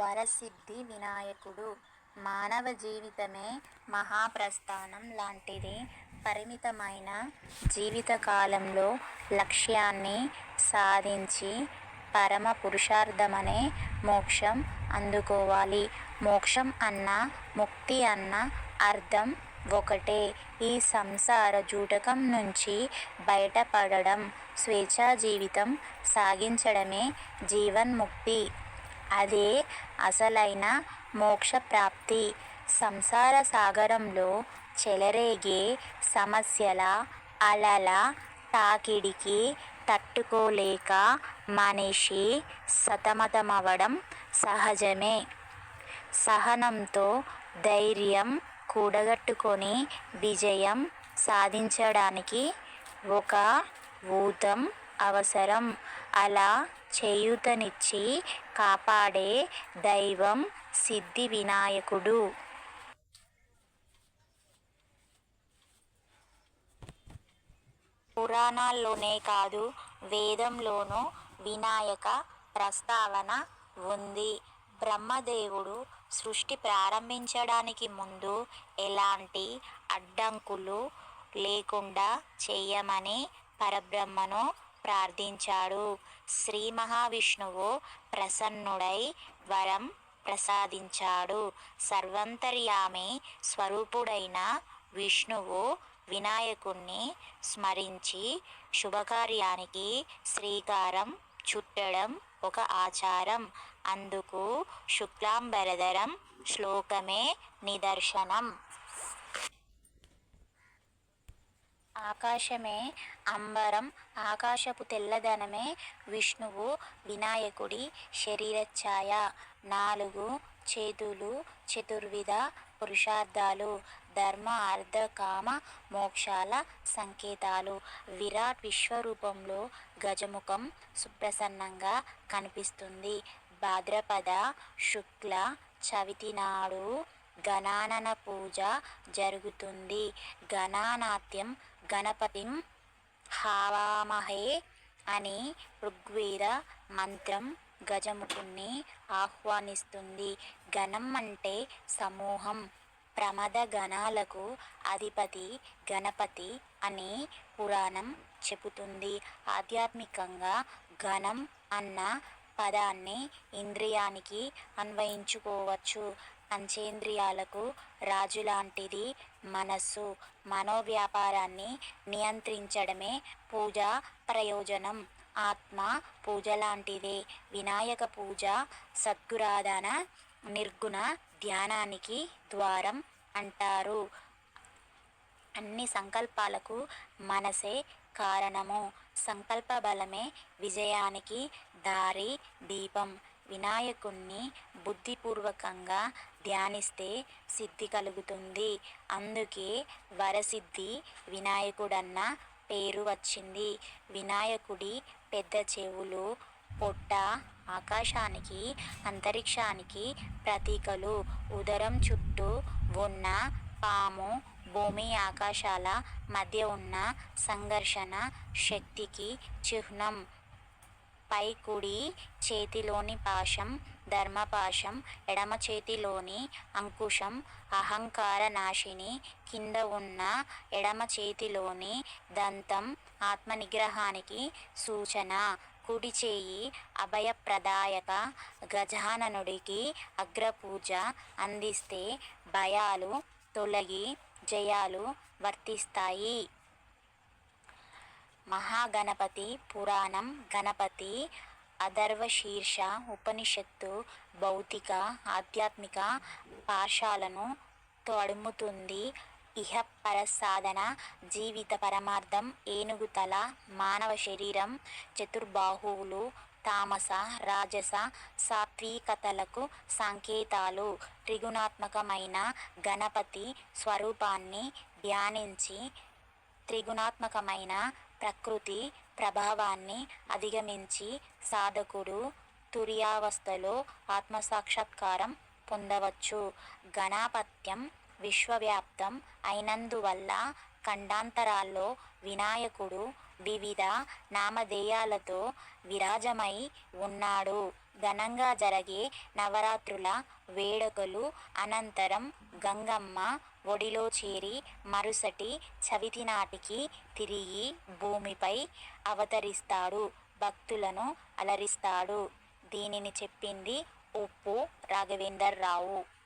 వరసిద్ధి వినాయకుడు. మానవ జీవితమే మహాప్రస్థానం లాంటిది. పరిమితమైన జీవితకాలంలో లక్ష్యాన్ని సాధించి పరమ పురుషార్థమనే మోక్షం అందుకోవాలి. మోక్షం అన్న ముక్తి అన్న అర్థం ఒకటే. ఈ సంసార జూటకం నుంచి బయటపడడం స్వేచ్ఛా జీవితం సాగించడమే జీవన్ముక్తి. అదే అసలైన మోక్షప్రాప్తి. సంసార సాగరంలో చెలరేగే సమస్యల అలల తాకిడికి తట్టుకోలేక మనిషి సతమతమవడం సహజమే. సహనంతో ధైర్యం కూడగట్టుకొని విజయం సాధించడానికి ఒక ఊతం అవసరం. అలా చేయూతనిచ్చి కాపాడే దైవం సిద్ధి వినాయకుడు పురాణాల్లోనే కాదు వేదంలోనూ వినాయక ప్రస్తావన ఉంది. బ్రహ్మదేవుడు సృష్టి ప్రారంభించడానికి ముందు ఎలాంటి అడ్డంకులు లేకుండా చేయమని పరబ్రహ్మను ప్రార్థించాడు. శ్రీ మహావిష్ణువు ప్రసన్నుడై వరం ప్రసాదించాడు. సర్వంతర్యామి స్వరూపుడైన విష్ణువు వినాయకుణ్ణి స్మరించి శుభకార్యానికి శ్రీకారం చుట్టడం ఒక ఆచారం. అందుకు శుక్లాంబరధరం శ్లోకమే నిదర్శనం. ఆకాశమే అంబరం ఆకాశపు తెల్లదనమే విష్ణువు వినాయకుడి శరీరఛాయ నాలుగు చేతులు చతుర్విధ పురుషార్థాలు ధర్మ అర్ధ కామ మోక్షాల సంకేతాలు. విరాట్ విశ్వరూపంలో గజముఖం సుప్రసన్నంగా కనిపిస్తుంది. భాద్రపద శుక్ల చవితి నాడు గణానన పూజ జరుగుతుంది. గణానాట్యం గణపతిం హావామహే అని ఋగ్వేద మంత్రం గజముఖుణ్ణి ఆహ్వానిస్తుంది. గణం అంటే సమూహం. ప్రమద గణాలకు అధిపతి గణపతి అని పురాణం చెబుతుంది. ఆధ్యాత్మికంగా గణం అన్న పదాన్ని ఇంద్రియానికి అన్వయించుకోవచ్చు. పంచేంద్రియాలకు రాజులాంటిది మనస్సు. మనోవ్యాపారాన్ని నియంత్రించడమే పూజ ప్రయోజనం. ఆత్మ పూజ లాంటిదే వినాయక పూజ సద్గురాధన నిర్గుణ ధ్యానానికి ద్వారం అంటారు. అన్ని సంకల్పాలకు మనసే కారణము. సంకల్ప బలమే విజయానికి దారి దీపం. వినాయకుణ్ణి బుద్ధిపూర్వకంగా ధ్యానిస్తే సిద్ధి కలుగుతుంది. అందుకే వరసిద్ధి వినాయకుడన్న పేరు వచ్చింది. వినాయకుడి పెద్ద చెవులు పొట్ట ఆకాశానికి అంతరిక్షానికి ప్రతీకలు. ఉదరం చుట్టూ ఉన్న పాము భూమి ఆకాశాల మధ్య ఉన్న సంఘర్షణ శక్తికి చిహ్నం. పై కుడి చేతిలోని పాశం ధర్మపాశం ఎడమ చేతిలోని అంకుశం అహంకార నాశిని కింద ఉన్న ఎడమ చేతిలోని దంతం ఆత్మనిగ్రహానికి సూచన. కుడి చేయి అభయప్రదాయక గజాననుడికి అగ్రపూజ అందిస్తే భయాలు తొలగి జయాలు వర్తిస్తాయి. మహాగణపతి పురాణం గణపతి అధర్వశీర్ష ఉపనిషత్తు భౌతిక ఆధ్యాత్మిక పాశాలను తడుముతుంది. ఇహ పరసాధన జీవిత పరమార్థం ఏనుగుతల మానవ శరీరం చతుర్బాహువులు తామస రాజస సాత్వికతలకు సంకేతాలు. త్రిగుణాత్మకమైన గణపతి స్వరూపాన్ని ధ్యానించి త్రిగుణాత్మకమైన ప్రకృతి ప్రభావాన్ని అధిగమించి సాధకుడు తురియావస్థలో ఆత్మసాక్షాత్కారం పొందవచ్చు. గణాపత్యం విశ్వవ్యాప్తం అయినందువల్ల ఖండాంతరాల్లో వినాయకుడు వివిధ నామధేయాలతో విరాజమై ఉన్నాడు. ఘనంగా జరిగే నవరాత్రుల వేడుకలు అనంతరం గంగమ్మ ఒడిలో చేరి మరుసటి చవితి నాటికి తిరిగి భూమిపై అవతరిస్తాడు. భక్తులను అలరిస్తాడు. దీనిని చెప్పింది ఉప్పు రాఘవేందర్ రావు.